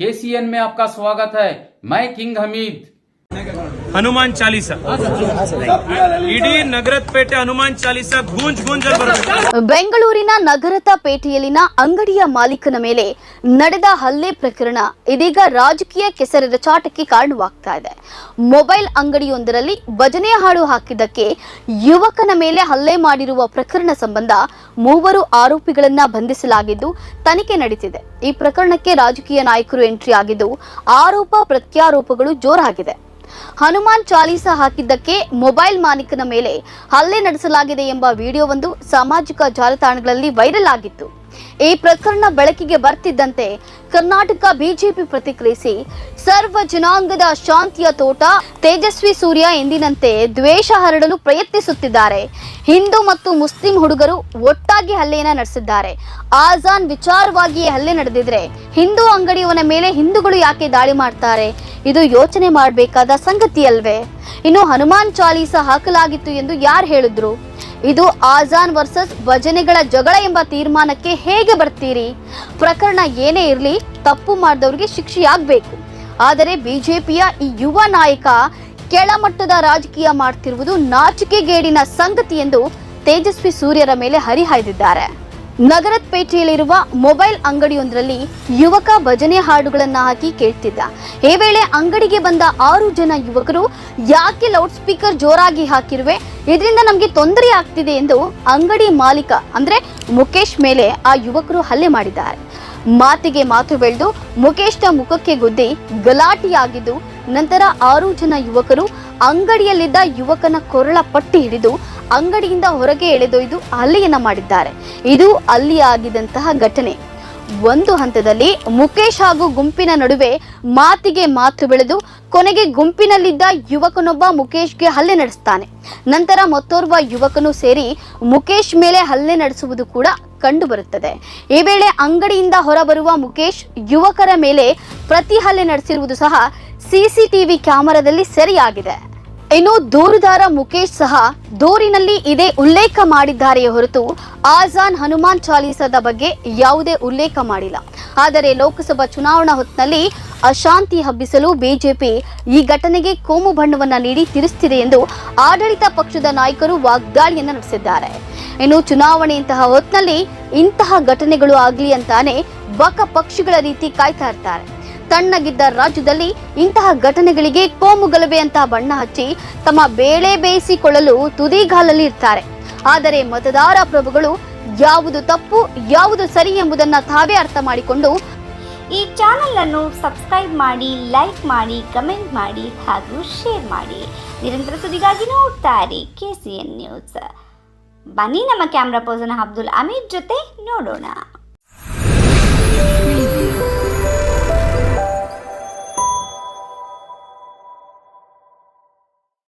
KCN में आपका स्वागत है। मैं किंग हमीद। ಹನುಮಾನ್ ಚಾಲೀಸ. ಇಡೀ ನಗರದ ಪೇಟೆ ಹನುಮಾನ್ ಚಾಲೀಸ ಗೂಂಜ್ ಗೂಂಜ್ ಬೆಂಗಳೂರಿನ ನಗರದ ಪೇಟೆಯಲ್ಲಿನ ಅಂಗಡಿಯ ಮಾಲೀಕನ ಮೇಲೆ ನಡೆದ ಹಲ್ಲೆ ಪ್ರಕರಣ ಇದೀಗ ರಾಜಕೀಯ ಕೆಸರೆರಚಾಟಕ್ಕೆ ಕಾರಣವಾಗ್ತಾ ಇದೆ. ಮೊಬೈಲ್ ಅಂಗಡಿಯೊಂದರಲ್ಲಿ ಭಜನೆ ಹಾಡು ಹಾಕಿದ್ದಕ್ಕೆ ಯುವಕನ ಮೇಲೆ ಹಲ್ಲೆ ಮಾಡಿರುವ ಪ್ರಕರಣ ಸಂಬಂಧ ಮೂವರು ಆರೋಪಿಗಳನ್ನ ಬಂಧಿಸಲಾಗಿದ್ದು ತನಿಖೆ ನಡೆಸಿದೆ ಈ ಪ್ರಕರಣಕ್ಕೆ ರಾಜಕೀಯ ನಾಯಕರು ಎಂಟ್ರಿ ಆಗಿದ್ದು ಆರೋಪ ಪ್ರತ್ಯಾರೋಪಗಳು ಜೋರಾಗಿದೆ. ಹನುಮಾನ್ ಚಾಲೀಸ ಹಾಕಿದ್ದಕ್ಕೆ ಮೊಬೈಲ್ ಮಾಲೀಕನ ಮೇಲೆ ಹಲ್ಲೆ ನಡೆಸಲಾಗಿದೆ ಎಂಬ ವಿಡಿಯೋವೊಂದು ಸಾಮಾಜಿಕ ಜಾಲತಾಣಗಳಲ್ಲಿ ವೈರಲ್ ಆಗಿತ್ತು. ಈ ಪ್ರಕರಣ ಬೆಳಕಿಗೆ ಬರ್ತಿದ್ದಂತೆ ಕರ್ನಾಟಕ ಬಿಜೆಪಿ ಪ್ರತಿಕ್ರಿಯಿಸಿ ಸರ್ವ ಜನಾಂಗದ ಶಾಂತಿಯ ತೋಟ, ತೇಜಸ್ವಿ ಸೂರ್ಯ ಎಂದಿನಂತೆ ದ್ವೇಷ ಹರಡಲು ಪ್ರಯತ್ನಿಸುತ್ತಿದ್ದಾರೆ. ಹಿಂದೂ ಮತ್ತು ಮುಸ್ಲಿಂ ಹುಡುಗರು ಒಟ್ಟಾಗಿ ಹಲ್ಲೆಯನ್ನ ನಡೆಸಿದ್ದಾರೆ. ಆಜಾನ್ ವಿಚಾರವಾಗಿ ಹಲ್ಲೆ ನಡೆದಿದ್ರೆ ಹಿಂದೂ ಅಂಗಡಿಯವನ ಮೇಲೆ ಹಿಂದೂಗಳು ಯಾಕೆ ದಾಳಿ ಮಾಡ್ತಾರೆ? ಇದು ಯೋಚನೆ ಮಾಡಬೇಕಾದ ಸಂಗತಿಯಲ್ವೇ? ಇನ್ನು ಹನುಮಾನ್ ಚಾಲೀಸ ಹಾಕಲಾಗಿತ್ತು ಎಂದು ಯಾರು ಹೇಳಿದ್ರು? ಇದು ಆಜಾನ್ ವರ್ಸಸ್ ಭಜನೆಗಳ ಜಗಳ ಎಂಬ ತೀರ್ಮಾನಕ್ಕೆ ಹೇಗೆ ಬರ್ತೀರಿ? ಪ್ರಕರಣ ಏನೇ ಇರಲಿ, ತಪ್ಪು ಮಾಡಿದವರಿಗೆ ಶಿಕ್ಷೆಯಾಗಬೇಕು. ಆದರೆ ಬಿಜೆಪಿಯ ಈ ಯುವ ನಾಯಕ ಕೆಳಮಟ್ಟದ ರಾಜಕೀಯ ಮಾಡ್ತಿರುವುದು ನಾಚಿಕೆಗೇಡಿನ ಸಂಗತಿ ಎಂದು ತೇಜಸ್ವಿ ಸೂರ್ಯರ ಮೇಲೆ ಹರಿಹಾಯ್ದಿದ್ದಾರೆ. ನಗರದ ಪೇಟೆಯಲ್ಲಿರುವ ಮೊಬೈಲ್ ಅಂಗಡಿಯೊಂದರಲ್ಲಿ ಯುವಕ ಭಜನೆ ಹಾಡುಗಳನ್ನ ಹಾಕಿ ಕೇಳ್ತಿದ್ದ. ಈ ವೇಳೆ ಅಂಗಡಿಗೆ ಬಂದ ಆರು ಜನ ಯುವಕರು ಯಾಕೆ ಲೌಡ್ ಸ್ಪೀಕರ್ ಜೋರಾಗಿ ಹಾಕಿರುವೆ? ಇದರಿಂದ ನಮಗೆ ತೊಂದರೆ ಆಗ್ತಿದೆ ಎಂದು ಅಂಗಡಿ ಮಾಲೀಕ ಅಂದ್ರೆ ಮುಖೇಶ್ ಮೇಲೆ ಆ ಯುವಕರು ಹಲ್ಲೆ ಮಾಡಿದ್ದಾರೆ. ಮಾತಿಗೆ ಮಾತು ಬೆಳೆದು ಮುಖೇಶ್ನ ಮುಖಕ್ಕೆ ಗುದ್ದಿ ಗಲಾಟಿಯಾಗಿದ್ದು ನಂತರ ಆರು ಜನ ಯುವಕರು ಅಂಗಡಿಯಲ್ಲಿದ್ದ ಯುವಕನ ಕೊರಳ ಪಟ್ಟಿ ಹಿಡಿದು ಅಂಗಡಿಯಿಂದ ಹೊರಗೆ ಎಳೆದೊಯ್ದು ಹಲ್ಲೆಯನ್ನ ಮಾಡಿದ್ದಾರೆ. ಇದು ಅಲ್ಲಿ ಆಗಿದಂತಹ ಘಟನೆ. ಒಂದು ಹಂತದಲ್ಲಿ ಮುಖೇಶ್ ಹಾಗೂ ಗುಂಪಿನ ನಡುವೆ ಮಾತಿಗೆ ಮಾತು ಬೆಳೆದು ಕೊನೆಗೆ ಗುಂಪಿನಲ್ಲಿದ್ದ ಯುವಕನೊಬ್ಬ ಮುಖೇಶ್ಗೆ ಹಲ್ಲೆ ನಡೆಸ್ತಾನೆ. ನಂತರ ಮತ್ತೋರ್ವ ಯುವಕನು ಸೇರಿ ಮುಖೇಶ್ ಮೇಲೆ ಹಲ್ಲೆ ನಡೆಸುವುದು ಕೂಡ ಕಂಡು ಬರುತ್ತದೆ ಈ ವೇಳೆ ಅಂಗಡಿಯಿಂದ ಹೊರಬರುವ ಮುಖೇಶ್ ಯುವಕರ ಮೇಲೆ ಪ್ರತಿ ಹಲ್ಲೆ ನಡೆಸಿರುವುದು ಸಹ ಸಿಸಿಟಿವಿ ಕ್ಯಾಮೆರಾದಲ್ಲಿ ಸೆರೆಯಾಗಿದೆ. ಇನ್ನು ದೂರುದಾರ ಮುಖೇಶ್ ಸಹ ದೂರಿನಲ್ಲಿ ಇದೇ ಉಲ್ಲೇಖ ಮಾಡಿದ್ದಾರೆಯೇ ಹೊರತು ಆಜಾನ್ ಹನುಮಾನ್ ಚಾಲೀಸದ ಬಗ್ಗೆ ಯಾವುದೇ ಉಲ್ಲೇಖ ಮಾಡಿಲ್ಲ. ಆದರೆ ಲೋಕಸಭಾ ಚುನಾವಣಾ ಹೊತ್ತಿನಲ್ಲಿ ಅಶಾಂತಿ ಹಬ್ಬಿಸಲು ಬಿಜೆಪಿ ಈ ಘಟನೆಗೆ ಕೋಮು ಬಣ್ಣವನ್ನು ನೀಡಿ ತಿರುಸ್ತಿದೆ ಎಂದು ಆಡಳಿತ ಪಕ್ಷದ ನಾಯಕರು ವಾಗ್ದಾಳಿಯನ್ನು ನಡೆಸಿದ್ದಾರೆ. ಇನ್ನು ಚುನಾವಣೆಯಂತಹ ಹೊತ್ತಿನಲ್ಲಿ ಇಂತಹ ಘಟನೆಗಳು ಆಗಲಿ ಅಂತಾನೆ ಬಕ ಪಕ್ಷಿಗಳ ರೀತಿ ಕಾಯ್ತಾ ಇರ್ತಾರೆ. ತಣ್ಣಗಿದ್ದ ರಾಜ್ಯದಲ್ಲಿ ಇಂತಹ ಘಟನೆಗಳಿಗೆ ಕೋಮು ಗಲಭೆ ಅಂತ ಬಣ್ಣ ಹಚ್ಚಿ ತಮ್ಮ ಬೇಳೆ ಬೇಯಿಸಿಕೊಳ್ಳಲು ತುದಿಗಾಲಲ್ಲಿ ಇರ್ತಾರೆ. ಆದರೆ ಮತದಾರ ಪ್ರಭುಗಳು ಯಾವುದು ತಪ್ಪು, ಯಾವುದು ಸರಿ ಎಂಬುದನ್ನ ತಾವೇ ಅರ್ಥ ಮಾಡಿಕೊಂಡು ಈ ಚಾನಲ್ ಅನ್ನು ಸಬ್ಸ್ಕ್ರೈಬ್ ಮಾಡಿ, ಲೈಕ್ ಮಾಡಿ, ಕಮೆಂಟ್ ಮಾಡಿ ಹಾಗೂ ಶೇರ್ ಮಾಡಿ. ನಿರಂತರ ಸುದ್ದಿಗಾಗಿ ನೋಡ್ತಾರೆ ಕೆ ಸಿ ಎನ್ ನ್ಯೂಸ್. ಬನ್ನಿ ನಮ್ಮ ಕ್ಯಾಮ್ರಾ ಪರ್ಸನ್ ಅಬ್ದುಲ್ ಅಮೀದ್ ಜೊತೆ ನೋಡೋಣ.